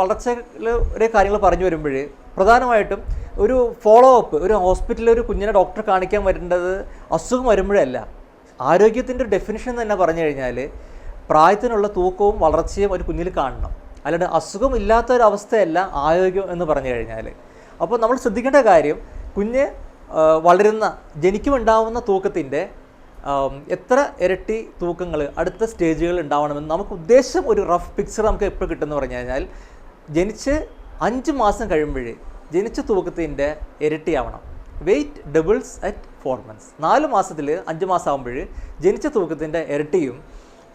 വളർച്ചയിലെ കാര്യങ്ങൾ പറഞ്ഞു വരുമ്പോൾ പ്രധാനമായിട്ടും ഒരു ഫോളോ അപ്പ് ഒരു ഹോസ്പിറ്റലിൽ ഒരു കുഞ്ഞിനെ ഡോക്ടർ കാണിക്കാൻ വരേണ്ടത് അസുഖം വരുമ്പോഴല്ല. ആരോഗ്യത്തിന്റെ ഒരു ഡെഫിനിഷൻ തന്നെ പറഞ്ഞു കഴിഞ്ഞാൽ പ്രായത്തിനുള്ള തൂക്കവും വളർച്ചയും ഒരു കുഞ്ഞിൽ കാണണം. അല്ലാണ്ട് അസുഖം ഇല്ലാത്ത ഒരു അവസ്ഥയല്ല ആരോഗ്യം എന്ന് പറഞ്ഞു കഴിഞ്ഞാൽ അപ്പോൾ നമ്മൾ ശ്രദ്ധിക്കേണ്ട കാര്യം കുഞ്ഞ് വളരുന്ന ജനിക്കുമുണ്ടാവുന്ന തൂക്കത്തിന്റെ എത്ര ഇരട്ടി തൂക്കങ്ങൾ അടുത്ത സ്റ്റേജുകൾ ഉണ്ടാവണമെന്ന് നമുക്ക് ഉദ്ദേശം ഒരു റഫ് പിക്ചർ നമുക്ക് എപ്പോൾ കിട്ടുമെന്ന് പറഞ്ഞു കഴിഞ്ഞാൽ ജനിച്ച് അഞ്ച് മാസം കഴിയുമ്പോൾ ജനിച്ച തൂക്കത്തിന്റെ ഇരട്ടിയാവണം. Weight doubles at four months നാല് മാസത്തിൽ അഞ്ച് മാസം ആകുമ്പോൾ ജനിച്ച തൂക്കത്തിന്റെ ഇരട്ടിയും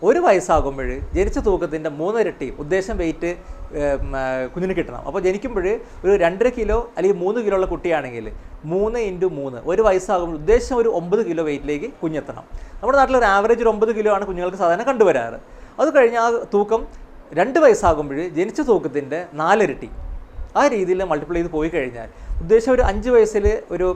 ഒരു വയസ്സാകുമ്പോൾ ജനിച്ച തൂക്കത്തിന്റെ മൂന്നിരട്ടിയും ഉദ്ദേശം വെയിറ്റ് കുഞ്ഞിന് കിട്ടണം. അപ്പോൾ ജനിക്കുമ്പോൾ ഒരു രണ്ടര കിലോ അല്ലെങ്കിൽ മൂന്ന് കിലോ ഉള്ള കുട്ടിയാണെങ്കിൽ മൂന്ന് ഇന്റു മൂന്ന് ഒരു വയസ്സാകുമ്പോൾ ഉദ്ദേശം ഒരു ഒമ്പത് കിലോ വെയിറ്റിലേക്ക് കുഞ്ഞെത്തണം. നമ്മുടെ നാട്ടിൽ ഒരു ആവറേജ് ഒരു ഒമ്പത് കിലോ ആണ് കുഞ്ഞുങ്ങൾക്ക് സാധാരണ കണ്ടുവരാറ്. അത് കഴിഞ്ഞ് ആ തൂക്കം രണ്ട് വയസ്സാകുമ്പോൾ ജനിച്ച തൂക്കത്തിന്റെ നാലിരട്ടി. ആ രീതിയിൽ മൾട്ടിപ്ലൈ ചെയ്ത് പോയി കഴിഞ്ഞാൽ ഉദ്ദേശം ഒരു അഞ്ച് വയസ്സിൽ ഒരു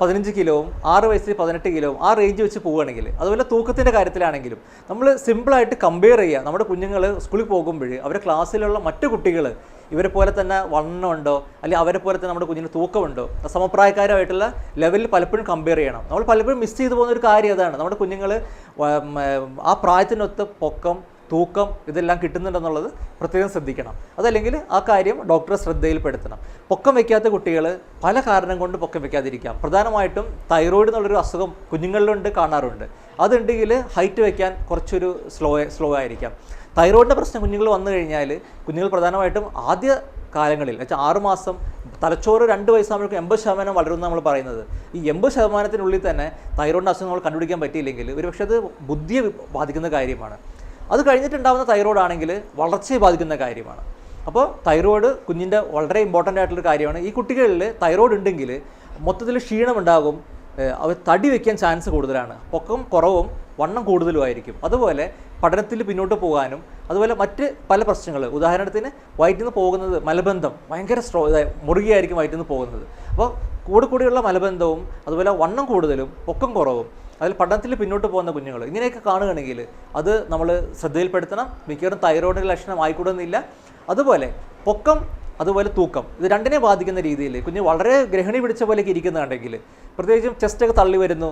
പതിനഞ്ച് കിലോവും ആറ് വയസ്സിൽ പതിനെട്ട് കിലോവും ആ റേഞ്ച് വെച്ച് പോവുകയാണെങ്കിൽ അതുപോലെ തൂക്കത്തിന്റെ കാര്യത്തിലാണെങ്കിലും നമ്മൾ സിമ്പിളായിട്ട് കമ്പയർ ചെയ്യുക. നമ്മുടെ കുഞ്ഞുങ്ങൾ സ്കൂളിൽ പോകുമ്പോൾ അവരുടെ ക്ലാസ്സിലുള്ള മറ്റു കുട്ടികൾ ഇവരെ പോലെ തന്നെ വണ്ണമുണ്ടോ അല്ലെങ്കിൽ അവരെ പോലെ തന്നെ നമ്മുടെ കുഞ്ഞിന് തൂക്കമുണ്ടോ സമപ്രായക്കാരായിട്ടുള്ള ലെവലിൽ പലപ്പോഴും കമ്പയർ ചെയ്യണം. നമ്മൾ പലപ്പോഴും മിസ് ചെയ്തു പോകുന്ന ഒരു കാര്യം അതാണ്. നമ്മുടെ കുഞ്ഞുങ്ങൾ ആ പ്രായത്തിനൊത്ത പൊക്കം തൂക്കം ഇതെല്ലാം കിട്ടുന്നുണ്ടെന്നുള്ളത് പ്രത്യേകം ശ്രദ്ധിക്കണം. അതല്ലെങ്കിൽ ആ കാര്യം ഡോക്ടറെ ശ്രദ്ധയിൽപ്പെടുത്തണം. പൊക്കം വയ്ക്കാത്ത കുട്ടികൾ പല കാരണം കൊണ്ട് പൊക്കം വയ്ക്കാതിരിക്കാം പ്രധാനമായിട്ടും തൈറോയിഡ് എന്നുള്ളൊരു അസുഖം കുഞ്ഞുങ്ങളിലുണ്ട് കാണാറുണ്ട്. അതുണ്ടെങ്കിൽ ഹൈറ്റ് വയ്ക്കാൻ കുറച്ചൊരു സ്ലോ സ്ലോ ആയിരിക്കാം. തൈറോയിഡിന്റെ പ്രശ്നം കുഞ്ഞുങ്ങൾ വന്നു കഴിഞ്ഞാൽ കുഞ്ഞുങ്ങൾ പ്രധാനമായിട്ടും ആദ്യ കാലങ്ങളിൽ വെച്ചാൽ ആറുമാസം തലച്ചോറ് രണ്ട് വയസ്സാകുമ്പോഴേക്കും എൺപത് ശതമാനം വളരുമെന്ന് നമ്മൾ പറയുന്നത്. ഈ എൺപത് ശതമാനത്തിനുള്ളിൽ തന്നെ തൈറോയിഡിന്റെ അസുഖം നമ്മൾ കണ്ടുപിടിക്കാൻ പറ്റിയില്ലെങ്കിൽ ഒരുപക്ഷെ അത് ബുദ്ധിയെ ബാധിക്കുന്ന കാര്യമാണ്. അത് കഴിഞ്ഞിട്ടുണ്ടാകുന്ന തൈറോയ്ഡ് ആണെങ്കിൽ വളർച്ചയെ ബാധിക്കുന്ന കാര്യമാണ്. അപ്പോൾ തൈറോയ്ഡ് കുഞ്ഞിന്റെ വളരെ ഇമ്പോർട്ടന്റ് ആയിട്ടുള്ള കാര്യമാണ്. ഈ കുട്ടികളിൽ തൈറോയ്ഡ് ഉണ്ടെങ്കിൽ മൊത്തത്തിൽ ക്ഷീണമുണ്ടാകും അവർ തടി വയ്ക്കാൻ ചാൻസ് കൂടുതലാണ്. പൊക്കം കുറവും വണ്ണം കൂടുതലും ആയിരിക്കും. അതുപോലെ പഠനത്തിൽ പിന്നോട്ട് പോകാനും അതുപോലെ മറ്റ് പല പ്രശ്നങ്ങൾ. ഉദാഹരണത്തിന് വയറ്റിൽ നിന്ന് പോകുന്നത് മലബന്ധം ഭയങ്കര സ്ട്രോ മുറുകിയായിരിക്കും വയറ്റിൽ നിന്ന് പോകുന്നത്. അപ്പോൾ കൂടെ കൂടിയുള്ള മലബന്ധവും അതുപോലെ വണ്ണം കൂടുതലും പൊക്കം കുറവും അതിൽ പഠനത്തിൽ പിന്നോട്ട് പോകുന്ന കുഞ്ഞുങ്ങൾ. ഇങ്ങനെയൊക്കെ കാണുകയാണെങ്കിൽ അത് നമ്മൾ ശ്രദ്ധയിൽപ്പെടുത്തണം. മിക്കവാറും തൈറോയിഡിന്റെ ലക്ഷണം ആയിക്കൂടുന്നില്ല. അതുപോലെ പൊക്കം അതുപോലെ തൂക്കം ഇത് രണ്ടിനെ ബാധിക്കുന്ന രീതിയിൽ കുഞ്ഞ് വളരെ ഗ്രഹിണി പിടിച്ച പോലെയൊക്കെ ഇരിക്കുന്നതാണെങ്കിൽ പ്രത്യേകിച്ചും ചെസ്റ്റൊക്കെ തള്ളി വരുന്നു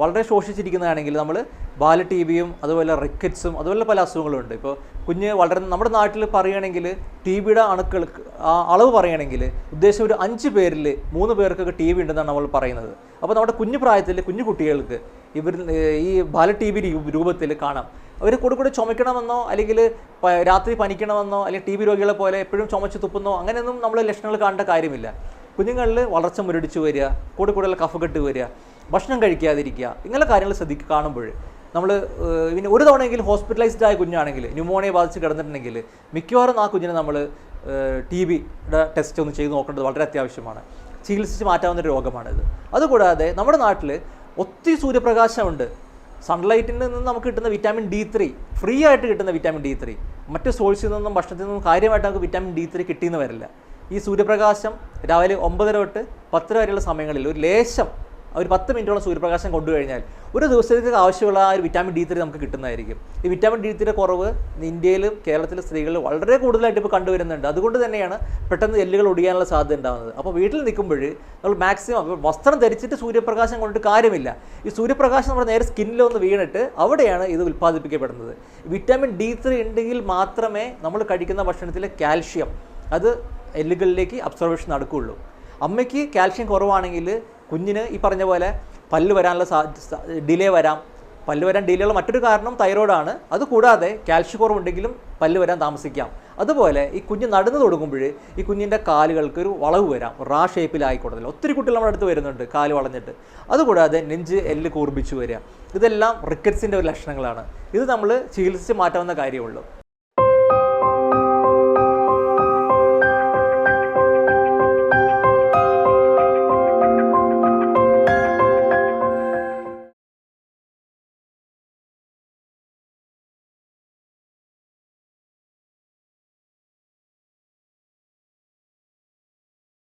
വളരെ ശോഷിച്ചിരിക്കുന്നതാണെങ്കിൽ നമ്മൾ ബാല ടി ബിയും അതുപോലെ റിക്കറ്റ്സും അതുപോലെ പല അസുഖങ്ങളും ഉണ്ട്. ഇപ്പോൾ കുഞ്ഞ് വളരെ നമ്മുടെ നാട്ടിൽ പറയുകയാണെങ്കിൽ ടി ബിയുടെ അണുക്കൾ ആ അളവ് പറയുകയാണെങ്കിൽ ഉദ്ദേശം ഒരു അഞ്ച് പേരിൽ മൂന്ന് പേർക്കൊക്കെ ടി ബി ഉണ്ടെന്നാണ് നമ്മൾ പറയുന്നത്. അപ്പോൾ നമ്മുടെ കുഞ്ഞു പ്രായത്തിൽ കുഞ്ഞു കുട്ടികൾക്ക് ഇവർ ഈ ബാല ടി ബി രൂപത്തിൽ കാണാം. അവർ കൂടെ കൂടെ ചുമയ്ക്കണമെന്നോ അല്ലെങ്കിൽ രാത്രി പനിക്കണമെന്നോ അല്ലെങ്കിൽ ടി ബി രോഗികളെ പോലെ എപ്പോഴും ചുമച്ച് തുപ്പുന്നോ അങ്ങനെയൊന്നും നമ്മൾ ലക്ഷണങ്ങൾ കാണേണ്ട കാര്യമില്ല. കുഞ്ഞുങ്ങളിൽ വളർച്ച മുരടിച്ച് വരിക കൂടെ കൂടുതൽ കഫക്കെട്ട് വരിക ഭക്ഷണം കഴിക്കാതിരിക്കുക ഇങ്ങനെ കാര്യങ്ങൾ ശ്രദ്ധിക്കുക കാണുമ്പോൾ നമ്മൾ പിന്നെ ഒരു തവണയെങ്കിലും ഹോസ്പിറ്റലൈസ്ഡ് ആയ കുഞ്ഞാണെങ്കിൽ ന്യൂമോണിയ ബാധിച്ച് കിടന്നിട്ടുണ്ടെങ്കിൽ മിക്കവാറും ആ കുഞ്ഞിനെ നമ്മൾ ടി ബിയുടെ ടെസ്റ്റ് ഒന്ന് ചെയ്ത് നോക്കേണ്ടത് വളരെ അത്യാവശ്യമാണ്. ചികിത്സിച്ച് മാറ്റാവുന്ന ഒരു രോഗമാണിത് അതുകൂടാതെ നമ്മുടെ നാട്ടിൽ ഒത്തിരി സൂര്യപ്രകാശമുണ്ട്. സൺലൈറ്റിൽ നിന്ന് നമുക്ക് കിട്ടുന്ന വിറ്റാമിൻ ഡി ത്രീ ഫ്രീ ആയിട്ട് കിട്ടുന്ന വിറ്റാമിൻ ഡി ത്രീ മറ്റ് സോഴ്സിൽ നിന്നും ഭക്ഷണത്തിൽ നിന്നും കാര്യമായിട്ട് നമുക്ക് വിറ്റാമിൻ ഡി ത്രീ കിട്ടിയെന്ന് വരില്ല. ഈ സൂര്യപ്രകാശം രാവിലെ ഒമ്പതര തൊട്ട് പത്തര വരെയുള്ള സമയങ്ങളിൽ ഒരു ലേശം ഒരു പത്ത് മിനിറ്റോളം സൂര്യപ്രകാശം കൊണ്ടു കഴിഞ്ഞാൽ ഒരു ദിവസത്തേക്ക് ആവശ്യമുള്ള ആ ഒരു വിറ്റാമിൻ ഡി ത്രീ നമുക്ക് കിട്ടുന്നതായിരിക്കും. ഈ വിറ്റാമിൻ ഡി ത്രീയുടെ കുറവ് ഇന്ത്യയിലും കേരളത്തിലെ സ്ത്രീകളിൽ വളരെ കൂടുതലായിട്ട് ഇപ്പോൾ കണ്ടുവരുന്നുണ്ട്. അതുകൊണ്ട് തന്നെയാണ് പെട്ടെന്ന് എല്ലുകൾ ഒടിയാനുള്ള സാധ്യത ഉണ്ടാകുന്നത് അപ്പോൾ വീട്ടിൽ നിൽക്കുമ്പോൾ നമ്മൾ മാക്സിമം വസ്ത്രം ധരിച്ചിട്ട് സൂര്യപ്രകാശം കൊണ്ടിട്ട് കാര്യമില്ല. ഈ സൂര്യപ്രകാശം നമ്മുടെ നേരെ സ്കിന്നിലൊന്ന് വീണിട്ട് അവിടെയാണ് ഇത് ഉൽപ്പാദിപ്പിക്കപ്പെടുന്നത്. വിറ്റാമിൻ ഡി ത്രീ ഉണ്ടെങ്കിൽ മാത്രമേ നമ്മൾ കഴിക്കുന്ന ഭക്ഷണത്തിലെ കാൽഷ്യം അത് എല്ലുകളിലേക്ക് അബ്സർവേഷൻ നടക്കുകയുള്ളൂ. അമ്മയ്ക്ക് കാൽഷ്യം കുറവാണെങ്കിൽ കുഞ്ഞിന് ഈ പറഞ്ഞ പോലെ പല്ല് വരാനുള്ള ഡിലേ വരാം. പല്ല് വരാൻ ഡിലേ ഉള്ള മറ്റൊരു കാരണം തൈറോയിഡാണ്. അതുകൂടാതെ കാൽഷ്യം കുറവുണ്ടെങ്കിലും പല്ല് വരാൻ താമസിക്കാം. അതുപോലെ ഈ കുഞ്ഞ് നടന്നു തുടങ്ങുമ്പോൾ ഈ കുഞ്ഞിന്റെ കാലുകൾക്ക് ഒരു വളവ് വരാം. റാ ഷേപ്പിലായിക്കൊടുത്തില്ല ഒത്തിരി കുട്ടികൾ നമ്മുടെ അടുത്ത് വരുന്നുണ്ട് കാൽ വളഞ്ഞിട്ട്. അതുകൂടാതെ നെഞ്ച് എല്ല് കൂർപ്പിച്ചു വരിക. ഇതെല്ലാം റിക്കറ്റ്സിന്റെ ഒരു ലക്ഷണങ്ങളാണ്. ഇത് നമ്മൾ ചികിത്സിച്ച് മാറ്റാവുന്ന കാര്യമുള്ളൂ